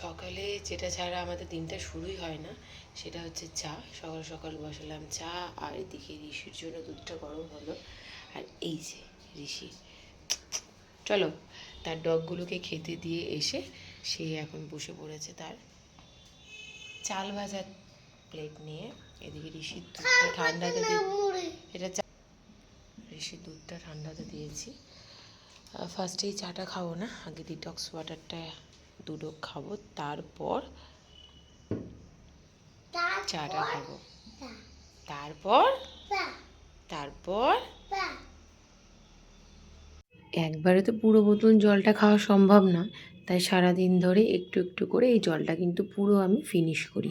সকালে যেটা ছাড়া আমাদের দিনটা শুরুই হয় না সেটা হচ্ছে চা। সকাল সকাল বসালাম চা আর এদিকে ঋষির জন্য দুধটা গরম হলো। আর এই যে ঋষি চলো তার ডগগুলোকে খেতে দিয়ে এসে সে এখন বসে পড়েছে তার চাল ভাজার প্লেট নিয়ে। এদিকে ঋষির দুধটা ঠান্ডাতে এটা চা ঋষির দুধটা ঠান্ডাতে দিয়েছি। ফার্স্টেই চাটা খাব না আগে ডিটক্স ওয়াটারটা দুটো খাব তারপর চাটা খাব। তারপর? তারপর? একবারে তো পুরো বোতল জলটা খাওয়া সম্ভব না তাই সারাদিন ধরে একটু একটু করে এই জলটা কিন্তু পুরো আমি ফিনিশ করি।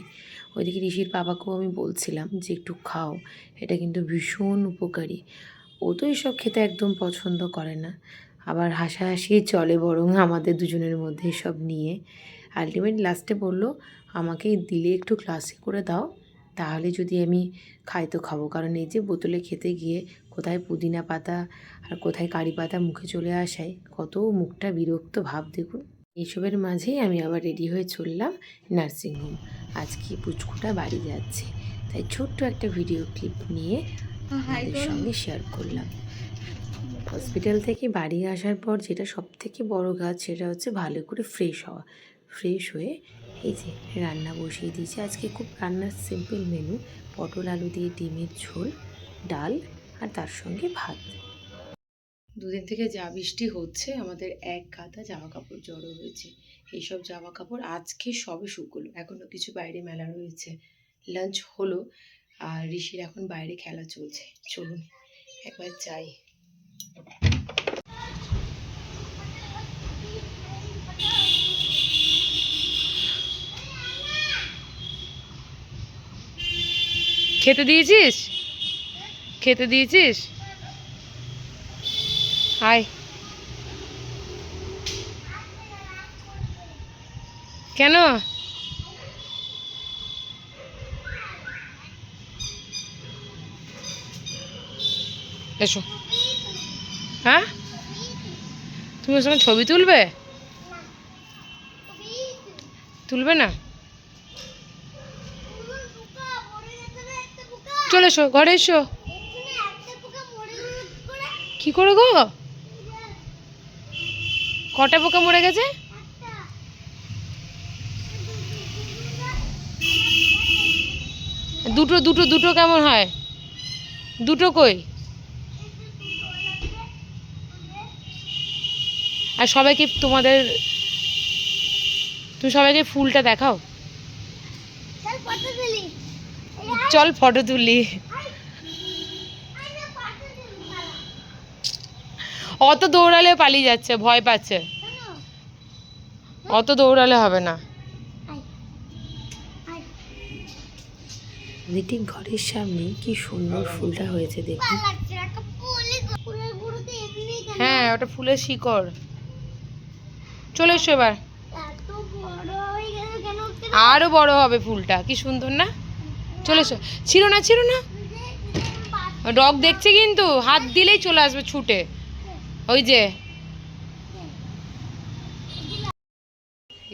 ওইদিকে ঋষির বাবাকেও আমি বলছিলাম যে একটু খাও এটা কিন্তু ভীষণ উপকারী। ও তো এসব খেতে একদম পছন্দ করে না। আবার হাসাহাসি চলে বরং আমাদের দুজনের মধ্যে সব নিয়ে। আলটিমেট লাস্টে বলল আমাকে দিলে একটু ক্লাসে করে দাও তাহলে যদি আমি খাই তো খাব। কারণ এই যে বোতলে খেতে গিয়ে কোথায় পুদিনা পাতা আর কোথায় কারি পাতা মুখে চলে আসায় কত মুখটা বিরক্ত ভাব দেখুন। এইসবের মাঝেই আমি আবার রেডি হয়ে চললাম নার্সিংহোম আজকে পুচকুটা বাড়ি যাচ্ছে। তাই ছোট্ট একটা ভিডিও ক্লিপ নিয়ে আপনাদের সঙ্গে শেয়ার করলাম। হসপিটাল থেকে বাড়ি আসার পর যেটা সব থেকে বড় কাজ সেটা হচ্ছে ভালো করে ফ্রেশ হওয়া। ফ্রেশ হয়ে এই যে রান্না বসিয়ে দিয়েছি। আজকে খুব রান্নার সিম্পল মেনু পটল আলু দিয়ে ডিমের ঝোল, ডাল আর তার সঙ্গে ভাত। দুদিন থেকে যা বৃষ্টি হচ্ছে, আমাদের এক কাঁথা জামা কাপড় জড়ো হয়েছে। এইসব জামা কাপড় আজকে সবে শুকলো এখনও কিছু বাইরে মেলা রয়েছে। লাঞ্চ হলো আর ঋষির এখন বাইরে খেলা চলছে। চলুন, একবার যাই। খেতে দিয়েছিস? খেতে দিয়েছিস? হাই। কেন? এসো। হ্যাঁ? তুমি ওর সঙ্গে ছবি তুলবে? তুলবে না? চলে এসো, ঘরে এসো। কি করে গো? কটা পোকা মরে গেছে? দুটো দুটো দুটো কেমন হয়? দুটো কই? আর সবাইকে তোমাদের, তুমি সবাইকে ফুলটা দেখাও। চল ফটো তুলি। অত দৌড়ালে পালিয়ে যাচ্ছে ভয় পাচ্ছে। অত দৌড়ালে হবে না। দিদি ঘরের সামনে কি সুন্দর ফুলটা হয়েছে দেখুন। হ্যাঁ ওটা ফুলের শিকড়। চলে এসো এবার। আরও বড় হবে ফুলটা কি সুন্দর না? চলে এসো। ছিল না ছিল না? ডগ দেখছে কিন্তু হাত দিলেই চলে আসবে ছুটে। ওই যে।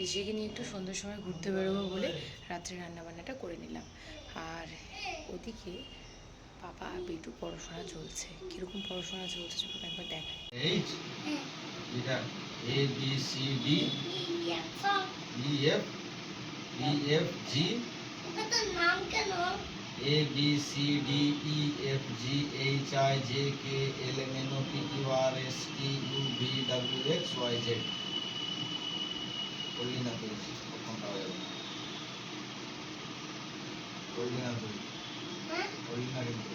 ঋষিকে নিয়ে একটু সন্ধ্যের সময় ঘুরতে বেরোবো বলে রাত্রে রান্নাবান্নাটা করে নিলাম। আর ওদিকে পাপা বেটু পড়াশোনা চলছে। কীরকম পড়াশোনা চলছে চলুন একবার দেখাই। H এটা A B C D E F E A B C D E F G H I J K L M N O P Q R S T U V W X Y Z করলি না তুই কোনটা হয়ে গেল করলি না তুই। করলি না কিন্তু।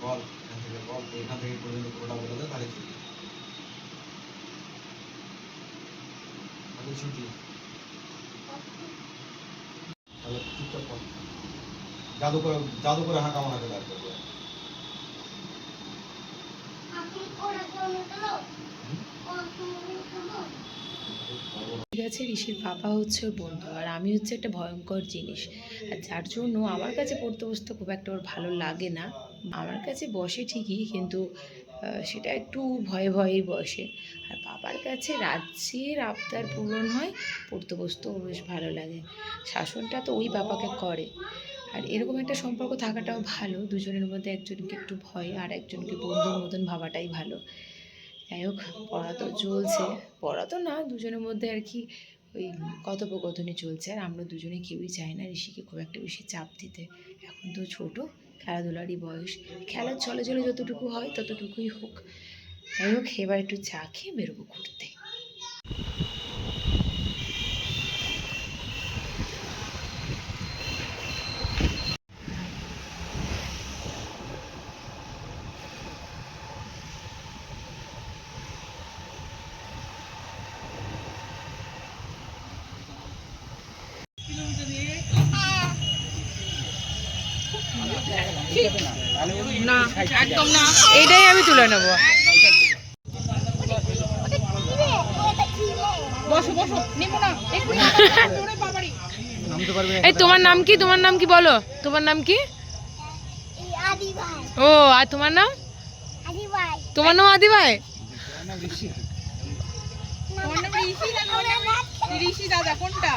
বল এখান থেকে বল এখান থেকে পর্যন্ত পুরোটা বলে দে তাহলে ছুটি তাহলে ছুটি তাহলে চুপচাপ কর জাদু করে জাদু করে হাঁকা বার করবে ঠিক আছে ঋষির পাপা হচ্ছে ওর বন্ধু আর আমি হচ্ছে একটা ভয়ঙ্কর জিনিস। আর যার জন্য আমার কাছে পড়তে বসতে খুব একটা ওর ভালো লাগে না। আমার কাছে বসে ঠিকই কিন্তু আহ, সেটা একটু ভয়ে ভয়েই বসে। আর বাবার কাছে রাজ্যের আবদার পূরণ হয় পড়তে বসতেও বেশ ভালো লাগে। শাসনটা তো ওই বাবাকে করে। আর এরকম একটা সম্পর্ক থাকাটাও ভালো। দুজনের মধ্যে একজনকে একটু ভয় আর একজনকে বন্ধুর মতন ভাবাটাই ভালো। যাই হোক, পড়া তো চলছে। পড়া তো না, দুজনের মধ্যে আর কি ওই কথোপকথনে চলছে। আর আমরা দুজনে কেউই চাই না ঋষিকে খুব একটা বেশি চাপ দিতে। এখন তো ছোট, খেলাধুলারই বয়স। খেলার চলে চলে যতটুকু হয় ততটুকুই হোক। যাই হোক, এবার একটু চা খেয়ে বেরোবো ঘুরতে না একদম না এইটাই আমি তুলে নেব। এই তোমার নাম কি? তোমার নাম কি বলো? তোমার নাম কি? ও আর তোমার নাম? তোমার নাম আদি ভাই? ঋষি দাদা কোনটা?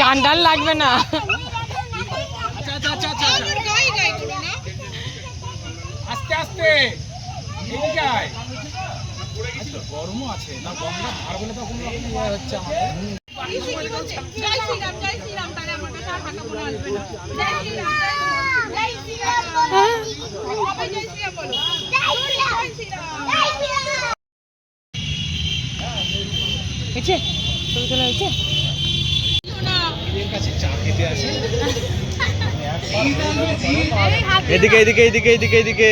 গান টান লাগবে না। গায়ে করো না আস্তে আস্তে। আচ্ছা, গরমও আছে না গরমটা ভার বলে তো কোনো রকম ইয়ে হচ্ছে আমাদের। হয়েছে? ছবি তোলা হয়েছে? এদিকে এদিকে এদিকে এদিকে এদিকে।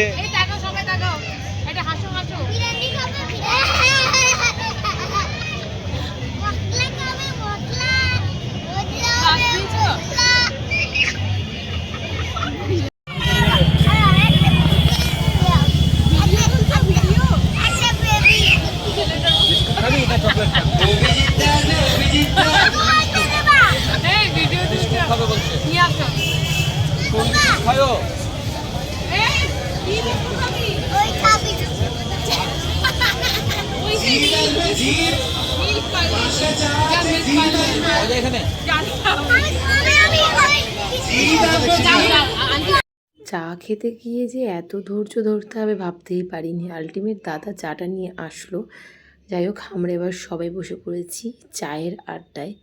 চা খেতে গিয়ে যে এত ধৈর্য ধরতে হবে ভাবতেই পারিনি। আলটিমেট দাদা চাটা নিয়ে আসলো। যাই হোক, আমরা এবার সবাই বসে পড়েছি চায়ের আড্ডায়।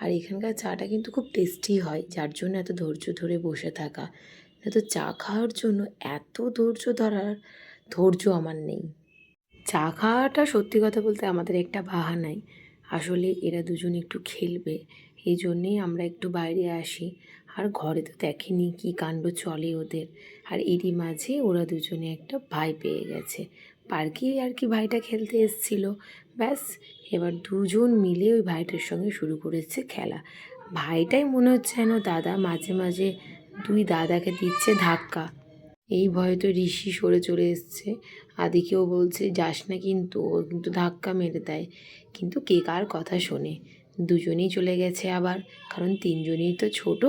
আর এখানকার চাটা কিন্তু খুব টেস্টি হয়, যার জন্য এত ধৈর্য ধরে বসে থাকা। তো চা খাওয়ার জন্য এত ধৈর্য ধরার ধৈর্য আমার নেই। চা খাওয়াটা সত্যি কথা বলতে আমাদের একটা বাহানাই। আসলে এরা দুজন একটু খেলবে, এই জন্যেই আমরা একটু বাইরে আসি। আর ঘরে তো দেখেনি কি কাণ্ড চলে ওদের। আর এরই মাঝে ওরা দুজনে একটা ভাই পেয়ে গেছে। পার্কেই আর কি ভাইটা খেলতে এসছিল। ব্যাস, এবার দুজন মিলে ওই ভাইটার সঙ্গে শুরু করেছে খেলা। ভাইটাই মনে হচ্ছে যেন দাদা মাঝে মাঝে দুই দাদাকে দিচ্ছে ধাক্কা। এই ভয়ে তো ঋষি সরে চলে এসছে। আদিকেও বলছে, যাস না কিন্তু, ও কিন্তু ধাক্কা মেরে দেয়। কিন্তু কে কার কথা শোনে? দুজনেই চলে গেছে আবার, কারণ তিনজনেই তো ছোট।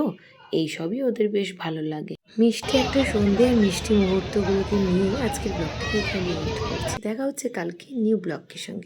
এইসবই ওদের বেশ ভালো লাগে। মিষ্টি একটা সন্ধে আর মিষ্টি মুহূর্তগুলোকে নিয়ে আজকের ব্লগটাকে এখানে করছি। দেখা হচ্ছে কালকে নিউ ব্লগের সঙ্গে।